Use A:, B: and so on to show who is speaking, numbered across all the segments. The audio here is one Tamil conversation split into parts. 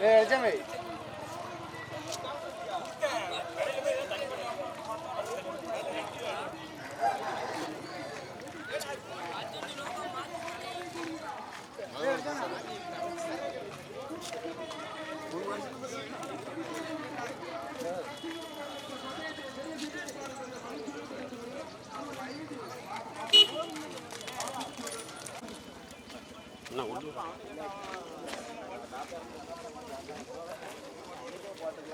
A: నిజమే No,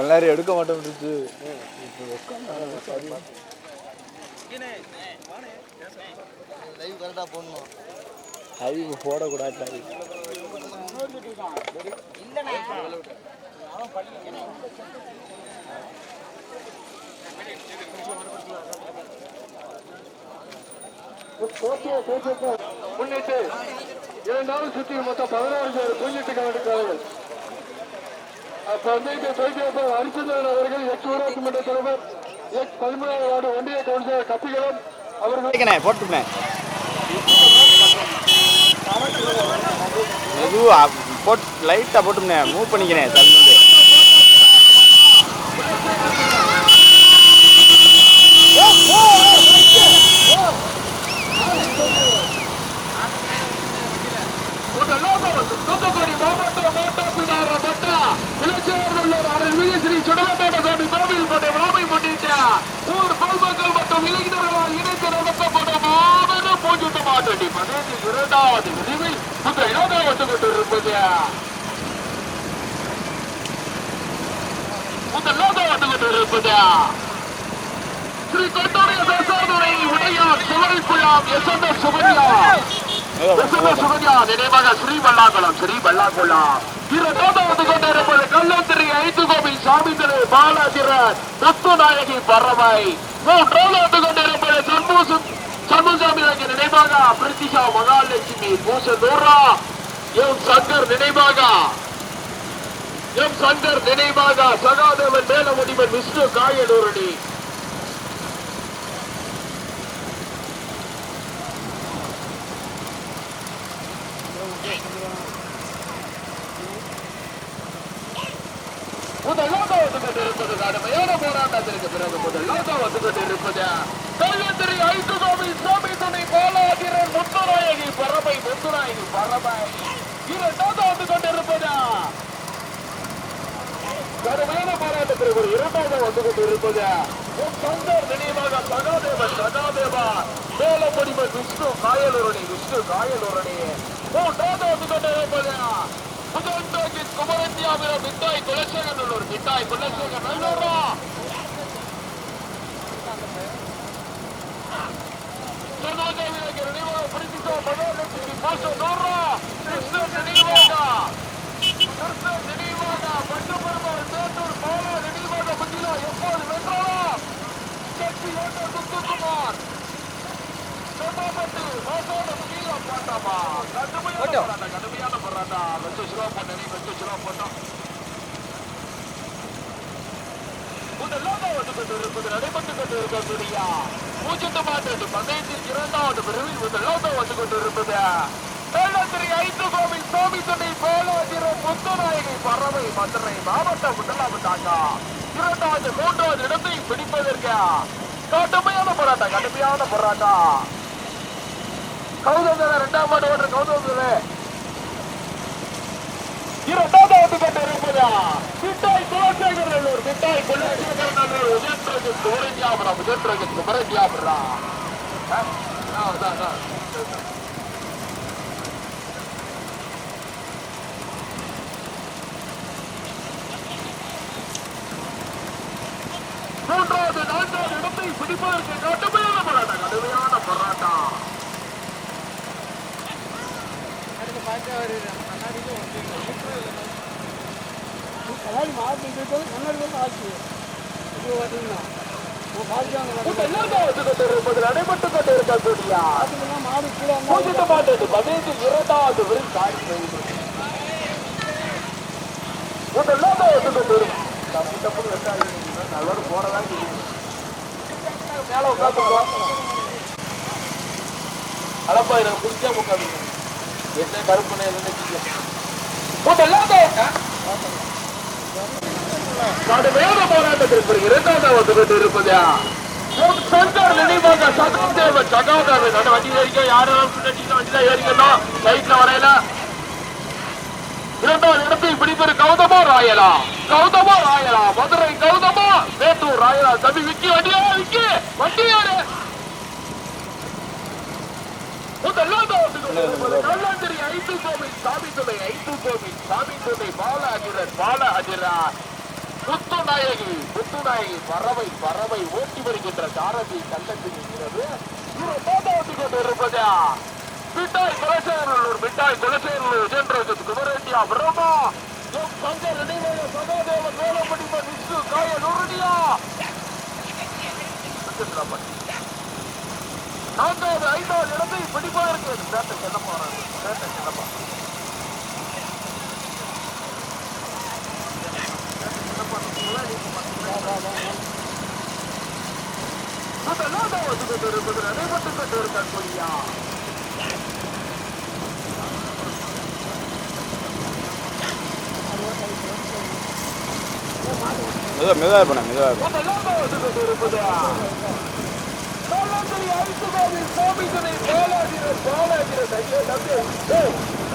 A: எல்லாரும் எடுக்க மாட்டேங்குது
B: லைவ் கரெக்டாக போடணும்.
A: அறிவு போடக்கூடாது.
C: முன்னிட்டு இரண்டாவது சுற்றி மொத்தம் பதினாறு பேர் பூஞ்சிட்டு கவனிக்கிறார்கள் அப்பந்தைக்கு பேசியப்ப ஹரிச்சந்திரன் அவர்கள் எக்ஸ் ஊராட்சி மன்ற தலைவர் எக்ஸ் பதிமூணாவது வார்டு ஒன்றிய கவுன்சிலர் கப்பிகளும் அவர்கள்
A: போட்டுனே மெதுவா போட் லைட்டாக போட்டுனே மூவ் பண்ணிக்கிறேன். தள்ளி
C: தூத்துக்குடி மாவட்ட மாவட்ட மட்ட இலச்சியர் அருள்மிகு ஸ்ரீ சுடலப்பேட்ட கோட்டை விழாவை ஊர் பொதுமக்கள் மற்றும் இளைஞர்களால் இணைத்து நடத்தப்பட்ட மாபெரும் பூஜை பதினைந்து இரண்டாவது விரிவில் இந்த இடம் வந்து கொண்டிருப்பது லோகம் வந்து கொண்டிருப்பது ஸ்ரீ கொட்டோடைய தேசாதுரை உடையார் சிவரைக்குள்ளாம் குழாம் எசந்த எஸ் சுகன்யா எஸ் சுகன்யா நினைவாக ஸ்ரீ பல்லாக்குளம் ஸ்ரீ பல்லாக்குளம் இரண்டாவது வந்து கொண்டிருப்பது கல்லத்திரி ஐந்து கோவில் சாமி திரு பாலாஜிரன் தத்துவநாயகி பறவை. மூன்றாவது வந்து கொண்டிருப்பது சண்முக சண்முகசாமி நினைவாக பிரித்திஷா மகாலட்சுமி பூசதூரா. எம் சங்கர் நினைவாக. எம் சங்கர் நினைவாக சகாதேவன் மேலமுடிவன் விஷ்ணு காயலூரணி. முதலாக கொண்டிருப்பது கடுமையான போராட்டத்திற்கு பிறகு முதலாக வந்து கொண்டிருப்பது கல்லத்திரி ஐந்து கோவில் சுவாமி துணை பாலாதிரன் முத்துநாயகி பரபை முத்துநாயகி பறவை இரண்டாவது வந்து கொண்டிருப்பதா? கடுமையான போராட்டத்திற்கு ஒரு இரண்டாவது வந்து கொண்டிருப்பது? உன் சந்தர் நினைவாக சகாதேவன் சகாதேவா மேலப்படிமன் விஷ்ணு காயலுரணி விஷ்ணு காயலுரணி. மூன்றாவது வந்து கொண்டிருப்பது? புதன்டாக்கி குமரந்தியாபுரம் மிட்டாய் குலசேகர் நல்லூர் மிட்டாய் குலசேகர் நல்லூரா திருநாகவிலக்கு நினைவாக பிடித்தோ மனோலட்சுமி போச நூறா கிருஷ்ணன் நினைவாக கிருஷ்ணன் நினைவாக பட்டுப்பெருமாள் மேட்டூர் பாலா நினைவாக முகிலா எப்போது வென்றாரா சக்தி ஓட்டர் முத்துக்குமார் செம்மாப்பட்டு மாசோட முகிலா பாட்டாமா கடுமையான போராட்டம். கடுமையான போராட்டம் வெச்சு சிலோ பண்ணி வெச்சு சிலோ பண்ணோம் முதலாக கொண்டிருப்பது நடைபெற்றுக் கொண்டிருக்கக்கூடிய பூஜ்ஜியத்து மாற்று பந்தயத்தில் இரண்டாவது பிரிவில் முதலாக வந்து கொண்டிருப்பது வேளாத்திரி ஐந்து கோவில் சுவாமி துணை முத்துநாயகி பறவை மதுரை மாவட்ட முதலாவதாக இரண்டாவது மூன்றாவது இடத்தை பிடிப்பதற்கு கடுமையான போராட்டம் கடுமையான போராட்டம். கௌதம் இரண்டாம் ஆண்டு ஓட்டுற கௌதம் மிட்டாய் குலசேகர் ஒரு மிட்டாய் குலசேகர் நல்ல உதயத்ரஜித் குமரஞ்சியாபுரம் உதயத்ரஜித் குமரஞ்சியாபுரம் மூன்றாவது நான்காவது இடத்தை பிடிப்பதற்கு கடுமையான போராட்டம். கடுமையான போராட்டம்.
B: அடுத்து பார்க்க வருகிறேன் கண்ணாடியில் ஒன்று.
C: அதாவது மாவட்டம் இருக்கிறது கன்னடத்தில் ஆட்சி
B: இது பார்த்தீங்கன்னா
C: நடைபெற்று கொண்டிருக்கிறது பதினைந்து இரண்டாவது வரை காய்ச்சி போறதான் மேல உட்காந்து அளப்பா இருக்க புரிஞ்சா உட்காந்து என்ன கருப்புன்னு என்ன கூட்டம் இல்லாத கடுமையான போராட்டத்திற்கு இரண்டாவது இருப்பதா? நினைவாக சகாதேவ வண்டி ஏறிக்க ஏறிக்கணும் சைட்ல வரையில. இரண்டாவது இடத்தை பிடிப்பது கௌதமா ராயலா. கௌதமா ராயலா மதுரை கௌதமா மேட்டூர் ராயலா. தம்பி விக்கி வண்டியா விக்கி. வண்டி ஏறு கள்ளந்திரி ஐந்து கோவில். சாமி துணை பாலாஜிரன் பாலாஜிரா முத்துநாயகி முத்துநாயகி பறவை பறவை ஓட்டி வருகின்ற சாரதி கண்டத்தில் இருக்கிறது ஓட்டி கொண்டிருப்பதா மிட்டாய் குலசேரலூர் மிட்டாய் குலசேரலூர் ஜென்ரேஷன் குமரேட்டியா பிரம்மா. எம் சங்கர் இணைமைய சகாதேவ கோலப்படிப்ப விஷ்ணு காய நுருடியா நான்காவது ஐந்தாவது இடத்தை பிடிப்பதற்கு. பேட்டை செல்லப்பாரு பேட்டை செல்லப்பா முதலாவது நடைபெற்று கொண்டிருக்கக்கூடிய
A: மெதுவாக மெதுவாக பண்ண மெதுவாக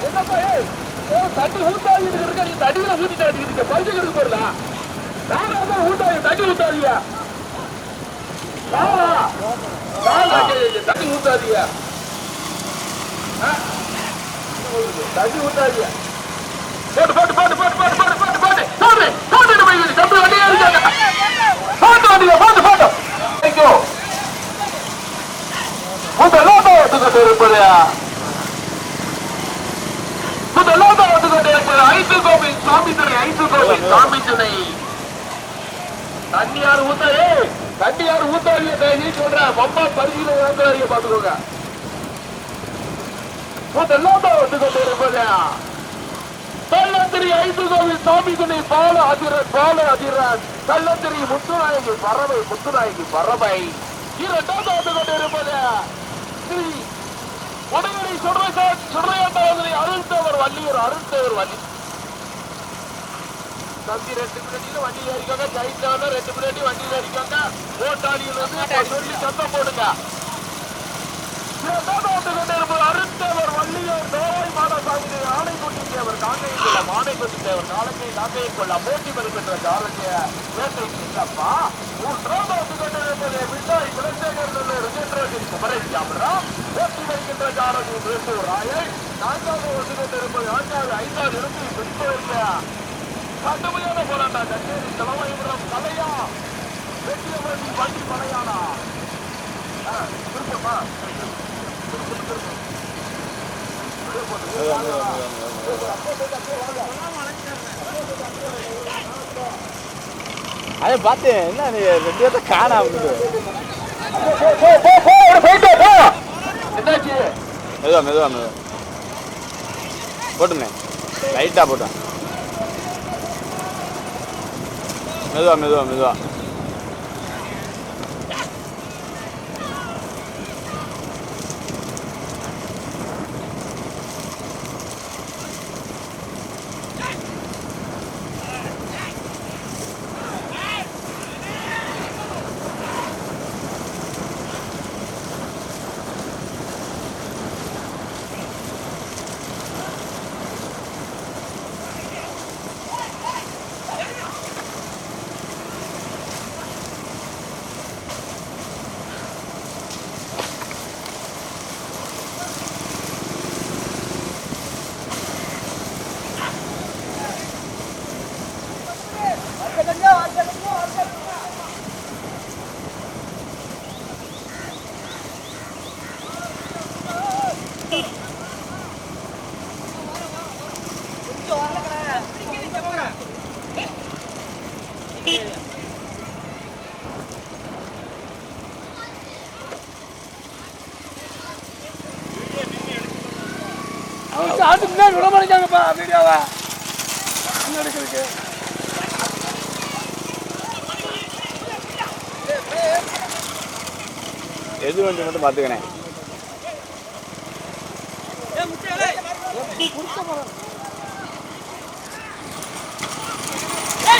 C: என்னப்பா தட்டு சுத்தாடி இருக்க நீ தடியில சுத்தி தாட்டி இருக்க பஞ்சு இருக்கு போடலாம் தண்ணி ஊத்தாதியா தண்ணி ஊத்தாதியா தண்ணி ஊத்தாதியா போட்டு போட்டு போட்டு போட்டு போட்டு போட்டு போட்டு போட்டு. போட்டு போட்டு போய் தம்பி வண்டியா இருக்காங்க. போட்டு வண்டியா போட்டு போட்டு. தேங்க்யூ முதலாவது வந்து இருப்பது முதலாவது வந்து கொண்டிருப்பது ஐந்து கோவில் சாமி துணை ஐந்து கோவில் சாமி துணை தண்ணி யாரு ஊத்தாரு தண்ணி யாரு ஊத்தாரு நீ சொல்ற மம்மா பரிசீல இறங்குறாங்க பாத்துக்கோங்க முதலாவது வந்து கொண்டிருப்பது கள்ளத்திரி ஐந்து கோவில் சாமி துணை பால அதிரன் பால அதிரன். கள்ளத்திரி முத்துநாயகி பறவை முத்துநாயகி பறவை. இரண்டாவது வந்து கொண்டிருப்பது ஸ்ரீ உடனடி சுடரசாட் சுடரையாட்டாவதனை அருள்தவர் வள்ளியூர் அருள்தவர் வள்ளி தம்பி ரெண்டு மினிட்ல வண்டி ஏறிக்கோங்க. சைட்ல ரெண்டு மினிட் வண்டியில் ஏறிக்கோங்க. ஓட்டாளியில் வந்து சொல்லி சத்தம் போடுங்க. அருந்தவர் வள்ளியூர் நோய் மாடசாமி ஆணைக்குட்டி தேவர் காங்கையை கொள்ள மானைக்குட்டி தேவர் காலங்கை காங்கையை கொள்ள போட்டி பெறுகின்ற காலங்கிய வேட்டை இல்லப்பா மூன்றாவது கொண்டிருப்பது விட்டாய் குலசேகர் ரிஜென்ட்ரேஷன் குமரேஷியாமரா போட்டி வருகின்ற காலங்கி வேட்டூர் ராயை நான்காவது வந்து கொண்டிருப்பது நான்காவது ஐந்தாவது இடத்தில் பிடிப்பதற்கு கடுமையான போராட்டம். கச்சேரி தலைமைபுரம் கலையா வெற்றியவதி வண்டி மலையானா திருப்பமா
A: அதை பார்த்தேன் என்ன நீ ரெண்டு பேர்த்த காணாம
C: என்னாச்சு?
A: மெதுவா மெதுவா மெதுவா. போட்டுமே. லைட்டாக போட்டேன் 没错没
B: 错没错。விட மாட்டேங்காங்கப்பா வீடியோவை என்ன எடுக்கிறதுக்கு
A: எது வண்டி மட்டும் பார்த்துக்கணே.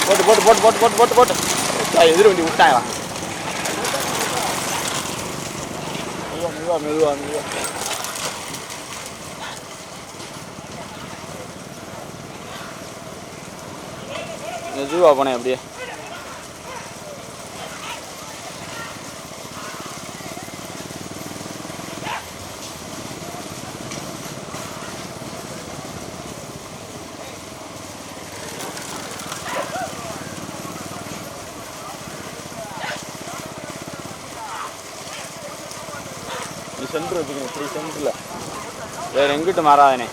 A: போட்டு போட்டு போட்டு போட்டு போட்டு போட்டு போட்டு. எதிர் வண்டி விட்டாயா? மெதுவா மெதுவா மெதுவா. மெதுவா போனேன் அப்படியே. சென்டர் வச்சுக்கணும். த்ரீ சென்டரில் வேறு எங்கிட்டு மாறாதனே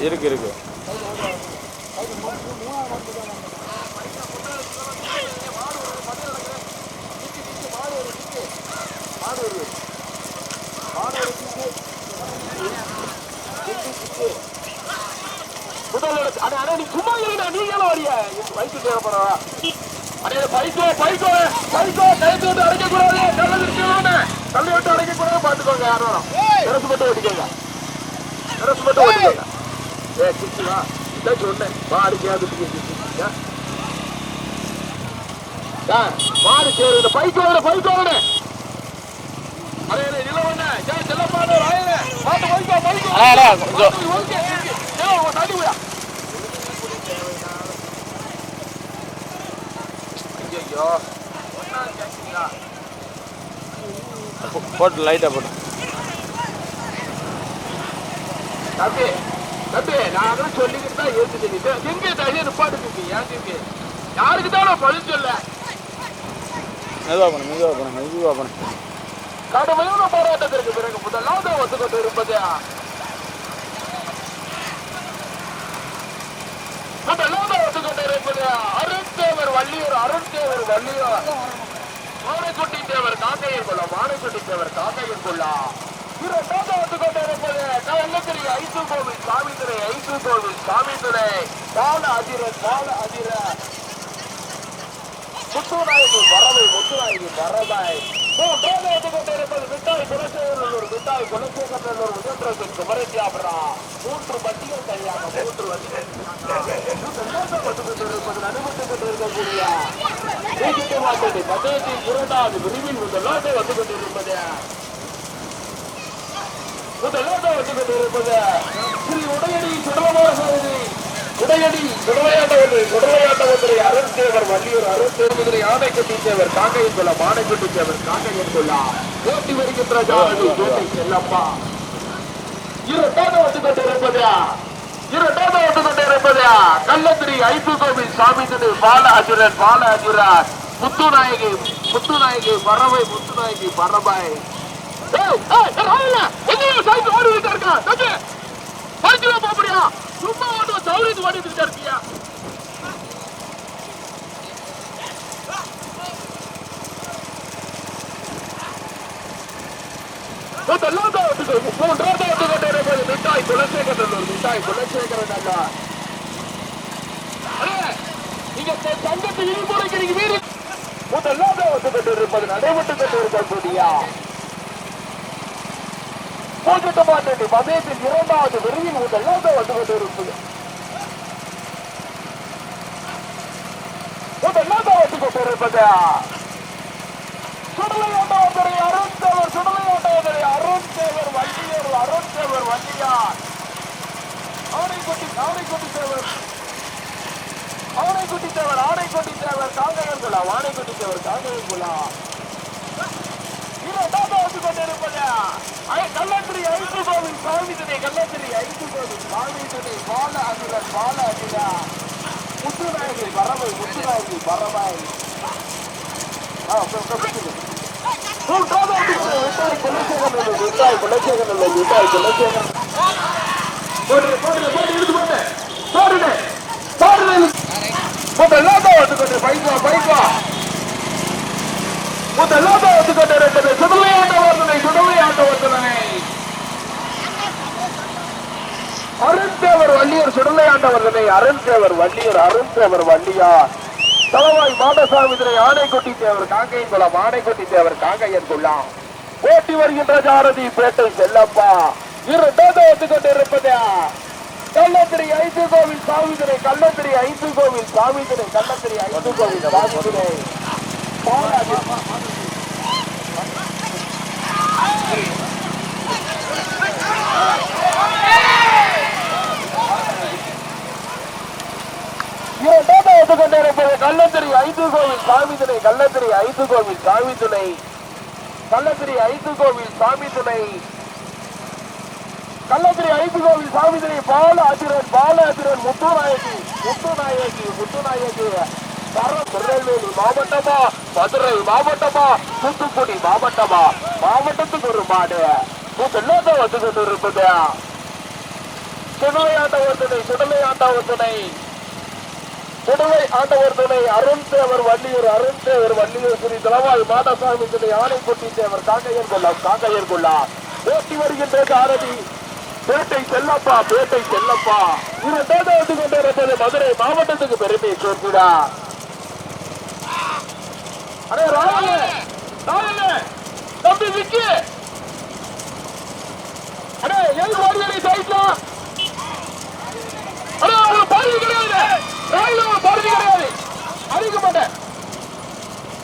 A: இருக்கு இருக்கு
C: முதல் இடத்து அண்ணா நீ சும்மா இருங்க நீங்க எல்லாம் வரியா பைக்கு தேவைப்படுறா அண்ணே பைக்கோ பைக்கோ பைக்கோ கைத்து விட்டு அடைக்க கூடாது தள்ளி விட்டு தள்ளி விட்டு அடைக்க கூடாது பாத்துக்கோங்க யாரும். அரசு மட்டும் ஓட்டிக்கோங்க. அரசு மட்டும் ஓட்டிக்கோங்க. ஏ வா. இதான் சொன்னேன். வா அடிக்காது மாடு
A: போட்டு லைட்டாக போட்டு
C: தம்பி தம்பி நான் சொல்லிக்கிட்டு தான் நிக்கிறேன். எங்க தைரியம் நிப்பாட்டுக்கு ஏன் இருக்கு யாருக்கு தான் நான் பதில் சொல்ல?
A: மெதுவா போன மெதுவா போன மெதுவா போன.
C: கடுமையான போராட்டத்திற்கு பிறகு முதலாவது ஒத்துக்கொண்டு இருப்பது முதலாவது ஒத்துக்கொண்டு இருப்பது அருண்தேவர் வள்ளியூர் அருண்தேவர் வள்ளியூர். மானைக்குட்டி தேவர் காக்கையர் கொள்ளா மானைக்குட்டி தேவர் காக்கையர் கொள்ளா இரண்டாவது ஒத்துக்கொண்டு இருப்பது கள்ளக்கிரி ஐசு கோவில் சாமித்துறை ஐசு கோவில் சாமித்துறை கால அதிர பால அதிர. முத்துநாயகி வரவை முத்துநாயகி வரவை மூன்றாவது வந்து கொண்டிருப்பது மூன்று வண்டிகள் கையாக மூன்று வண்டிகள் வந்து கொண்டிருக்கக்கூடிய டிஜிடி இரண்டாவது விரிவில் முதலாவது வந்து கொண்டிருப்பது முதலாவது வந்து கொண்டிருப்பது ஸ்ரீ உடையடி சுடலமான சாரதி உடையடி சுடலையாட்டவர்கள் சுடலையாட்டவர்களை அருண்தேவர் வள்ளியூர் அருண்தேவர் ஆனைக்குட்டி தேவர் காக்கையின் கொள்ள மானைக்குட்டி தேவர் காக்கையின் கொள்ள ஓட்டி வருகின்ற ஜானகி கோட்டை செல்லப்பா. இரண்டாவது வந்து கொண்டிருப்பது இரண்டாவது வந்து கொண்டிருப்பது கள்ளத்திரி ஐப்பு கோவில் சாமி திரு பால அசுரன் பால அசுரன் முத்துநாயகி முத்துநாயகி பறவை முத்துநாயகி பறவை. ஏய், ஏய், ராயல, எங்கேயோ இருக்கா? தம்பி, போக முடியா? சும்மா ஒன்று சௌரியத்து ஓடிட்டு இருக்கியா? மிட்டாய் குலசேகரன் மிட்டாய் குலசேகரன் அல்ல நீங்க தங்கத்தை சங்கத்து விதிமுறைக்கு நீங்க மீறி முதலாவது ஓட்டுக்கிட்டு இருப்பது நடைபெற்றுக் கொண்டு இருக்கக்கூடிய போட்டுட்டு மதயத்தின் இரண்டாவது விருதில் முதலாவது வந்து கொண்டிருப்பது முதலாவது வந்து கொண்டிருப்பது சுடலையாண்டவரை அருண்தேவர் சுடலையாண்டவரை அருண்தேவர் வண்டியர் அருண்தேவர் வண்டியார் ஆனைக்குட்டி ஆனைக்குட்டி தேவர். ஆனைக்குட்டி தேவர் ஆனைக்குட்டி தேவர் காங்கயர் குலா தேவர் காங்கயர் வந்து கொண்டிருப்பது கள்ளத்திரி ஐந்து கோவில் சாமி துணை கள்ளத்திரி ஐந்து கோவில் சாமி துணை பால அகிலன் பால அகிலா முத்துநாயகி பறவை முத்துநாயகி பறவை ஆ, அப்புறம் அப்புறம் பிடிச்சிரு. மூன்றாவது வந்து கொண்டு விட்டாய் குலசேகரன் விட்டாய் குலசேகரன் விட்டாய் குலசேகரன். போடு போடு போட்டு. எடுத்து போடு போடுங்க போடுங்க போட்டு முதலாவது வந்து கொண்டிருக்கிறது சுடலையாண்ட வர்த்தனை சுடலையாண்ட வர்த்தனை. அருண்தேவர் வள்ளியூர் சுடலையாண்ட வர்த்தனை. அருண்தேவர் வள்ளியூர் அருண்தேவர் வள்ளியார் தலவாய் மாடசாமி திரை ஆணைக்குட்டி தேவர் காங்கையன் குளம் ஆணைக்குட்டி தேவர் காங்கையன் குளம் ஓட்டி வருகின்ற ஜாரதி பேட்டை செல்லப்பா. இரண்டாவது வந்து கொண்டிருப்பது கள்ளத்திரி ஐந்து கோவில் சாமிதிரை கள்ளத்திரி ஐந்து கோவில் சாமிதிரை கள்ளத்திரி ஐந்து கோவில் சாமிதிரை பாலாஜி கள்ளத்திரி ஐந்து கோவில் சாமி துணை கள்ளத்திரி ஐந்து கோவில் சாமி துணை கள்ளத்திரி ஐந்து கோவில் சாமி துணை. கள்ளத்திரி ஐந்து கோவில் சாமி துணை பால ஆசிரியர் பால ஆசிரியர் முத்துநாயகி முத்துநாயகி முத்துநாயகி. தரம் திருநெல்வேலி மாவட்டமா? மதுரை மாவட்டமா? தூத்துக்குடி மாவட்டமா? மாவட்டத்துக்கு ஒரு மாடு. எல்லாத்த வந்து இருக்குது. சுடலை ஆண்டவர் துணை சுடலை ஆண்டவர் துணை புதுவை ஆண்டவர் துணை அருண் தேவர் வள்ளியூர் அருண் தேவர் வள்ளியூர் ஸ்ரீ தலவாய் மாடசாமி துணை ஆணைக்குட்டி தேவர் காங்கையர் கொள்ளா காங்கையர் கொள்ளா. ஓட்டி வருகின்ற ஆரதி. பேட்டை செல்லப்பா பேட்டை செல்லப்பா. இரண்டாவது வந்து கொண்டிருப்பது மதுரை மாவட்டத்துக்கு பெருமை சேர்க்கிறார் அடே ராயலே ராயலே தம்பி விக்கி! அடே எது ஓடியடி சைட்ல அடே அவன் பாதி கிடையாது. ரயில ஒரு பாதி கிடையாது. அடிக்க மாட்டேன்.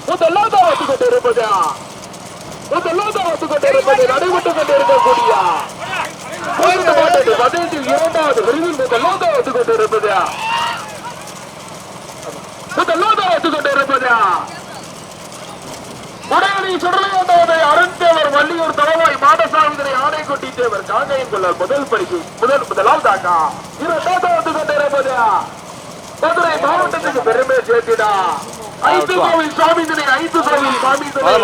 C: முதல்லாம் தான் வந்து கொண்டு இருப்பதா முதல்லாம் தான் வந்து கொண்டு இருப்பது நடைபெற்று கொண்டு இருக்கக்கூடிய போயிட்டு மாட்டேன். பதினெட்டில் இரண்டாவது முதல்லாம் தான் வந்து கொண்டு இருப்பதா முதல்லாம் தான் வந்து கொண்டு இருப்பதா உடனடி சுடலையாண்டவரை அருண்தேவர் வள்ளியூர் தலவாய் மாடசாமிதரை ஆணைக்குட்டி தேவர் காங்கையின் கொள்ளர் முதல் பரிசு முதல் முதலாவதாக இரண்டாவது வந்து கொண்டிருப்பது மதுரை மாவட்டத்துக்கு பெருமை சேர்த்திடா. ஐந்து கோவில் சுவாமிதனை ஐந்து கோவில்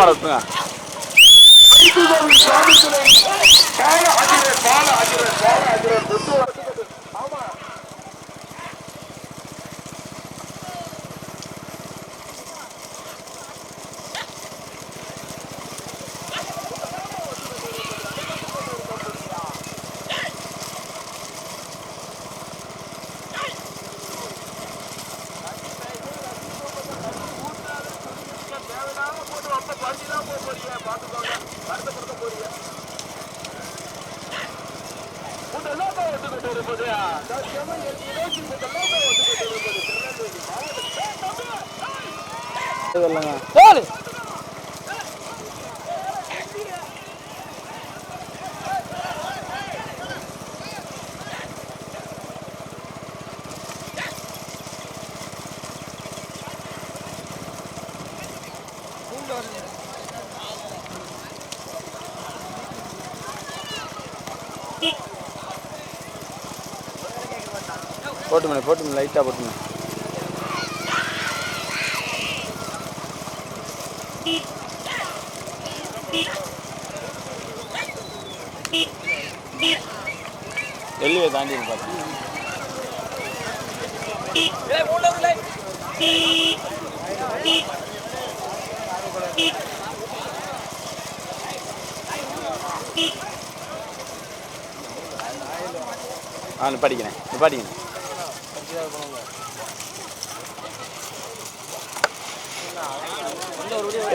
A: வச்சுங்க.
C: ஐந்து கோவில் சுவாமிதனை பால ஆசிரியர் பால ஆசிரியர் பால ஆசிரியர் முத்து முதலாம் வந்து கொண்டிருப்பது தற்சமயம் இந்த முதலாம் வந்து கொண்டிருப்பது திருநெல்வேலி மாவட்டம்
A: போட்டுமே போட்டுமே லைட்டாக போட்டுமே வெளியே தாண்டி பார்த்தேன் ஆ நிப்பாட்டிக்கிறேன் நிப்பாட்டிக்கிறேன்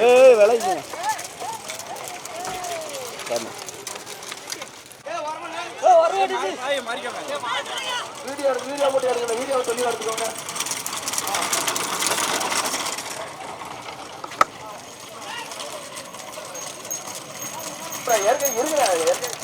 A: ஏய் விளையுங்க சரிண்ணா
C: வீடியோ வீடியோ மட்டும் எடுக்கல. வீடியோ சொல்லி எடுத்துக்கோங்க. ஏற்கனவே இருங்க